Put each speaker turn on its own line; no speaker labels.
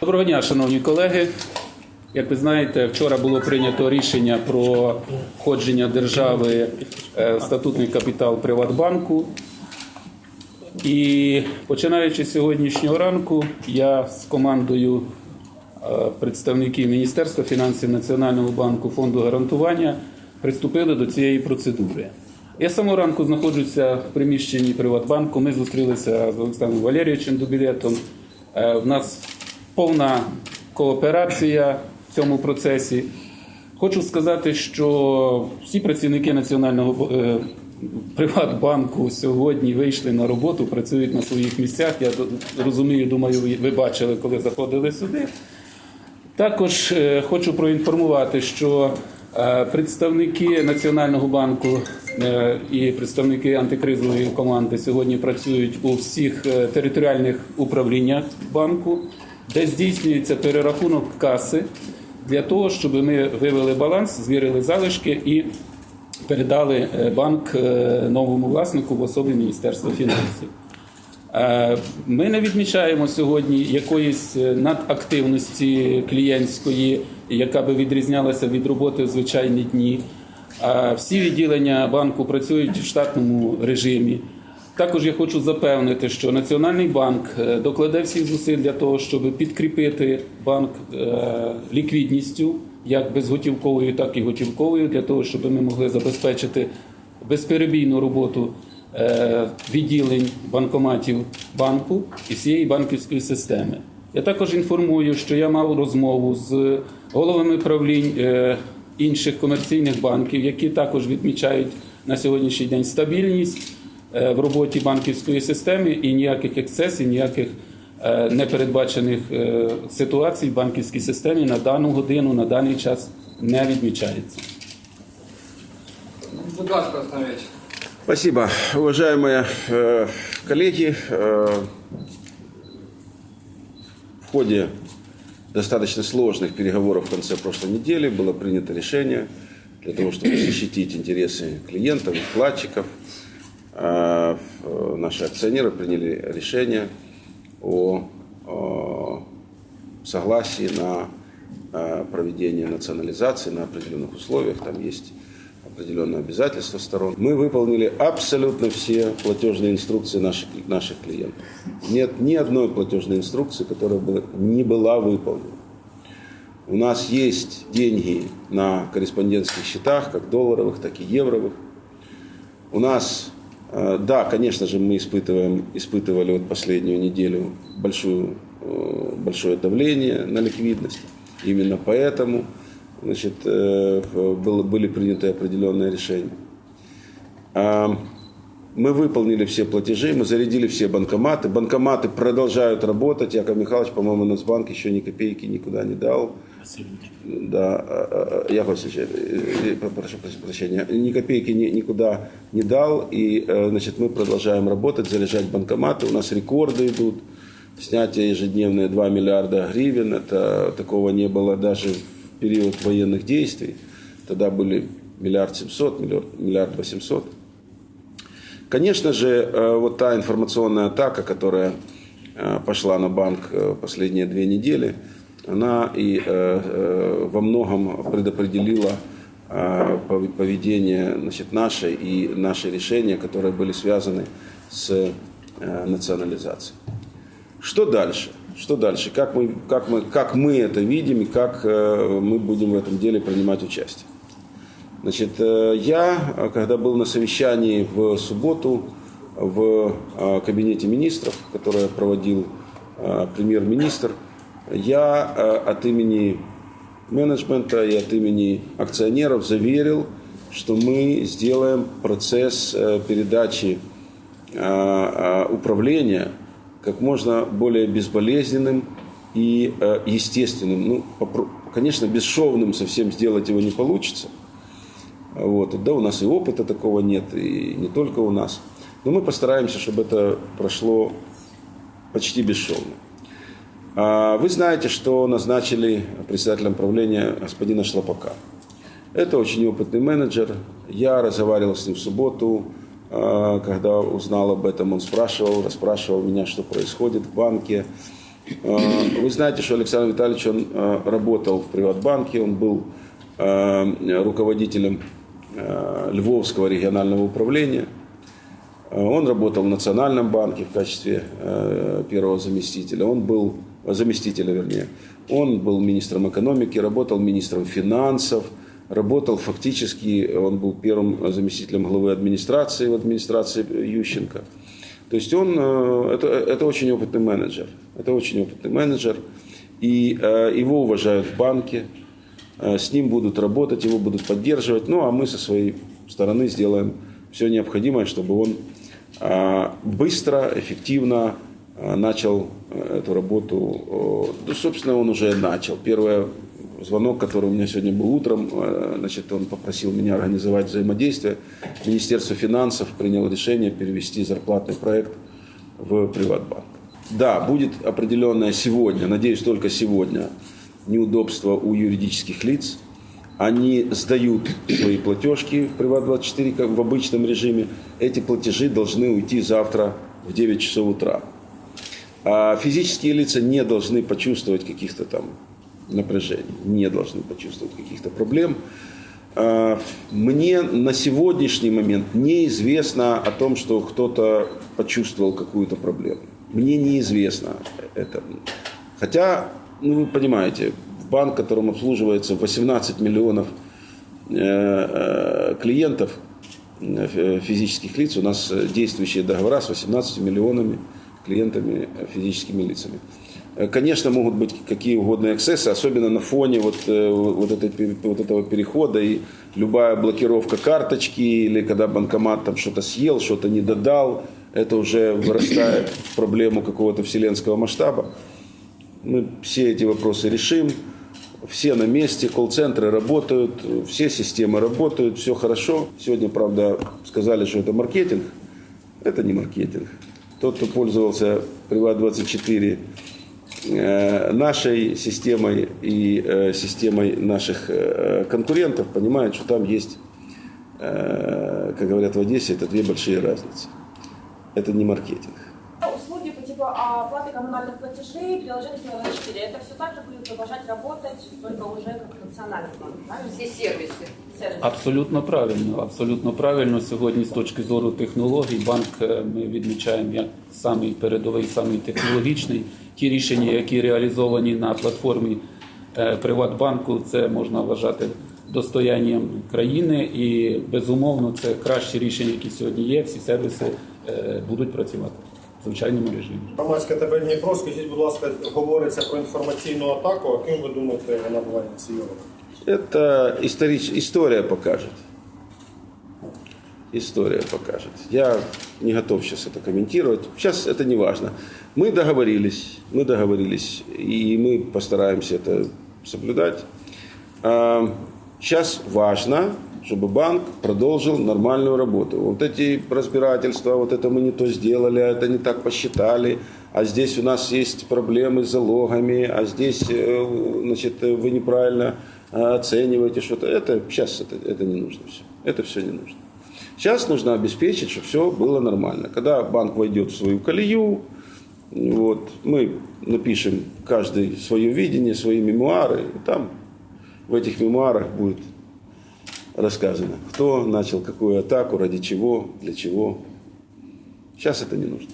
Доброго дня, шановні колеги. Як ви знаєте, вчора було прийнято рішення про входження держави е, в статутний капітал Приватбанку. І починаючи з сьогоднішнього ранку, я з командою е, представників Міністерства фінансів Національного банку фонду гарантування приступили до цієї процедури. Я самого ранку знаходжуся в приміщенні Приватбанку. Ми зустрілися з Олександром Валерійовичем Дубілетом. Е, В нас повна кооперація в цьому процесі. Хочу сказати, що всі працівники Національного е, Приватбанку сьогодні вийшли на роботу, працюють на своїх місцях. Я розумію, думаю, ви- бачили, коли заходили сюди. Також е, хочу проінформувати, що е, представники Національного банку і представники антикризової команди сьогодні працюють у всіх територіальних управліннях банку, де здійснюється перерахунок каси для того, щоб ми вивели баланс, звірили залишки і передали е, банк е, новому власнику в особі Міністерства фінансів. Е, Ми не відмічаємо сьогодні якоїсь надактивності клієнтської, яка би відрізнялася від роботи в звичайні дні. Всі відділення банку працюють в штатному режимі. Також я хочу запевнити, що Національний банк е, докладе всіх зусиль для того, щоб підкріпити банк е, ліквідністю, як безготівковою, так і готівковою, для того, щоб ми могли забезпечити безперебійну роботу е, відділень банкоматів банку і всієї банківської системи. Я також інформую, що я мав розмову з головами правлінь інших комерційних банків, які також відмічають на сьогоднішній день стабільність в роботі банківської системи і ніяких ексцесів, ніяких е, непередбачених е, ситуацій в банківській системі на дану годину, на даний час не відмічається.
Будь ласка, Олександр Ильич.
Спасибо, уважаемые э, коллеги. Э, в ходе достаточно сложных переговоров в конце прошлой недели было принято решение для того, чтобы защитить интересы клиентов и вкладчиков. Э, э, наши акционеры приняли решение о, согласии на э, проведение национализации на определенных условиях. Там есть определенные обязательства сторон. Мы выполнили абсолютно все платежные инструкции наших, наших клиентов. Нет ни одной платежной инструкции, которая бы не была выполнена. У нас есть деньги на корреспондентских счетах, как долларовых, так и евровых. У нас, да, конечно же, мы испытываем, испытывали вот последнюю неделю большую, э, большое давление на ликвидность. Именно поэтому значит, э, было, были приняты определенные решения. А, Мы выполнили все платежи, мы зарядили все банкоматы. Банкоматы продолжают работать. Яков Михайлович, по-моему, Нацбанк еще ни копейки никуда не дал. Да, а, а, Яков Васильевич, э, э, прошу прощения, ни копейки ни- никуда не дал. И, э, значит, мы продолжаем работать, заряжать банкоматы. У нас рекорды идут. Снятие ежедневное 2 миллиарда гривен. Это такого не было даже в период военных действий. Тогда были миллиард семьсот, миллиард восемьсот. Конечно же, э, вот та информационная атака, которая э, пошла на банк э, последние две недели, она и во многом предопределила пов- поведение значит, наше и наши решения, которые были связаны с национализацией. Что дальше? Что дальше? Как мы, как мы, как мы это видим и как мы будем в этом деле принимать участие? Значит, э, я, э, когда был на совещании в субботу в э, кабинете министров, которое проводил премьер-министр, я от имени менеджмента и от имени акционеров заверил, что мы сделаем процесс передачи управления как можно более безболезненным и естественным. Ну, конечно, бесшовным совсем сделать его не получится. Вот. Да, у нас и опыта такого нет, и не только у нас. Но мы постараемся, чтобы это прошло почти бесшовно. А Вы знаете, что назначили председателем правления господина Шлопака. Это очень опытный менеджер. Я разговаривал с ним в субботу, а, когда узнал об этом, он спрашивал, расспрашивал меня, что происходит в банке. Э, Вы знаете, что Александр Витальевич, он работал в Приватбанке, он был руководителем Львовского регионального управления. Э, Он работал в Национальном банке в качестве э, первого заместителя. Он был э, заместителя, вернее. Он был министром экономики, работал министром финансов, работал фактически, он был первым заместителем главы администрации в администрации Ющенко. То есть он, э, это, это очень опытный менеджер. Это очень опытный менеджер. И э, его уважают в банке, э, с ним будут работать, его будут поддерживать. Ну, а мы со своей стороны сделаем все необходимое, чтобы он э, быстро, эффективно э, начал э, эту работу. Э, Ну, собственно, он уже начал. Первый звонок, который у меня сегодня был утром, э, значит, он попросил меня организовать взаимодействие. Министерство финансов приняло решение перевести зарплатный проект в Приватбанк. Да, будет определенное сегодня, надеюсь, только сегодня, неудобство у юридических лиц. Они сдают свои платежки в Приват24 как в обычном режиме. Эти платежи должны уйти завтра в 9 часов утра. А физические лица не должны почувствовать каких-то там напряжений, не должны почувствовать каких-то проблем. А, Мне на сегодняшний момент неизвестно о том, что кто-то почувствовал какую-то проблему. Мне неизвестно это. Хотя, ну вы понимаете, банк, которым обслуживается 18 миллионов э, э, клиентов, э, физических лиц, у нас действующие договора с 18 миллионами клиентами, физическими лицами. Конечно, могут быть какие угодно эксцессы, особенно на фоне вот, вот, этой, вот этого перехода и любая блокировка карточки или когда банкомат там что-то съел, что-то не додал, это уже вырастает в проблему какого-то вселенского масштаба. Мы все эти вопросы решим. Все на месте, колл-центры работают, все системы работают, все хорошо. Сегодня, правда, сказали, что это маркетинг. Это не маркетинг. Тот, кто пользовался Приват24 э, нашей системой и э, системой наших э, конкурентов, понимает, что там есть, как говорят в Одессе, это две большие разницы. Это не маркетинг.
оплаты коммунальных платежей, приложение Теле 4, это все так же будет продолжать работать, только уже как национальный банк, правильно?
Все сервисы.
Сервис.
Абсолютно правильно. Абсолютно правильно. Сьогодні з точки зору технологій банк е, ми відмічаємо як самий передовий, самий технологічний. Ті рішення, які реалізовані на платформі е, Приватбанку, це можна вважати достоянням країни, і безумовно це кращі рішення, які сьогодні є. Всі сервіси е, будуть працювати в звичайному режимі.
Громадське ТБ Дніпро, скажіть, будь ласка, говориться про інформаційну атаку, а ким ви думаєте, вона була ініційована?
Это историч... история покажет. История покажет. Я не готов сейчас это комментировать. Сейчас это не важно. Мы договорились, мы договорились, и мы постараемся это соблюдать. А, Сейчас важно, чтобы банк продолжил нормальную работу. Вот эти разбирательства, вот это мы не то сделали, а это не так посчитали, а здесь у нас есть проблемы с залогами, а здесь э, значит, вы неправильно э, оцениваете что-то. Это сейчас это, это не нужно все. Это все не нужно. Сейчас нужно обеспечить, чтобы все было нормально. Когда банк войдет в свою колею, вот, мы напишем каждый свое видение, свои мемуары, и там в этих мемуарах будет рассказано, кто начал какую атаку, ради чего, для чего. Сейчас это не нужно.